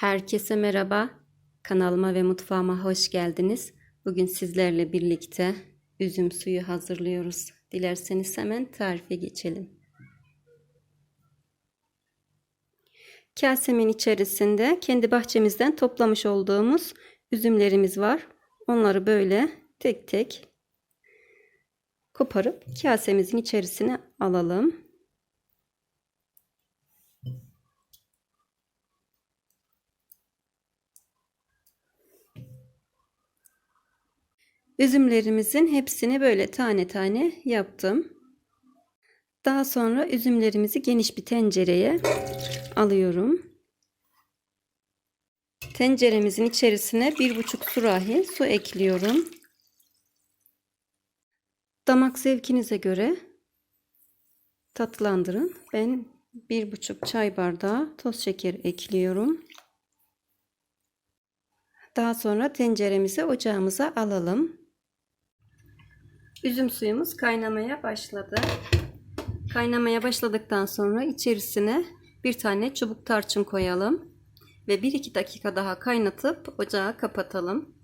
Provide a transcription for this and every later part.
Herkese merhaba. Kanalıma ve mutfağıma hoş geldiniz. Bugün sizlerle birlikte üzüm suyu hazırlıyoruz. Dilerseniz hemen tarife geçelim. Kasemin içerisinde kendi bahçemizden toplamış olduğumuz üzümlerimiz var. Onları böyle tek tek koparıp kasemizin içerisine alalım. Üzümlerimizin hepsini böyle tane tane yaptım. Daha sonra üzümlerimizi geniş bir tencereye alıyorum. Tenceremizin içerisine bir buçuk sürahi su ekliyorum. Damak zevkinize göre tatlandırın. Ben bir buçuk çay bardağı toz şeker ekliyorum. Daha sonra tenceremizi ocağımıza alalım. Üzüm suyumuz kaynamaya başladı. Kaynamaya başladıktan sonra içerisine bir tane çubuk tarçın koyalım ve 1-2 dakika daha kaynatıp ocağı kapatalım.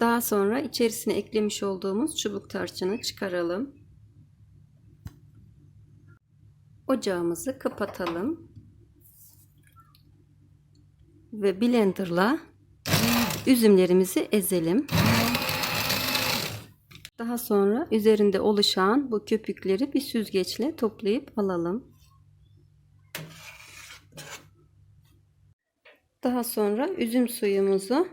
Daha sonra içerisine eklemiş olduğumuz çubuk tarçını çıkaralım. Ocağımızı kapatalım. Ve blenderla üzümlerimizi ezelim. Daha sonra üzerinde oluşan bu köpükleri bir süzgeçle toplayıp alalım. Daha sonra üzüm suyumuzu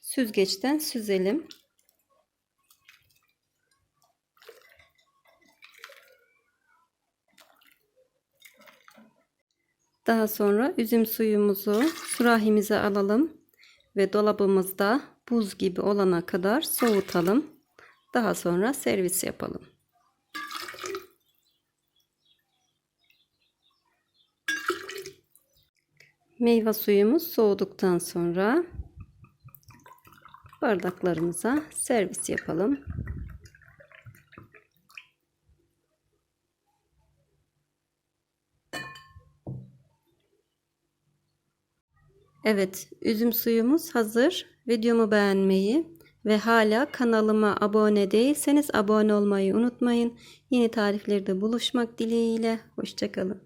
süzgeçten süzelim. Daha sonra üzüm suyumuzu sürahimize alalım ve dolabımızda buz gibi olana kadar soğutalım. Daha sonra servis yapalım. Meyve suyumuz soğuduktan sonra bardaklarımıza servis yapalım. Evet, üzüm suyumuz hazır. Videomu beğenmeyi ve hala kanalıma abone değilseniz abone olmayı unutmayın. Yeni tariflerde buluşmak dileğiyle. Hoşçakalın.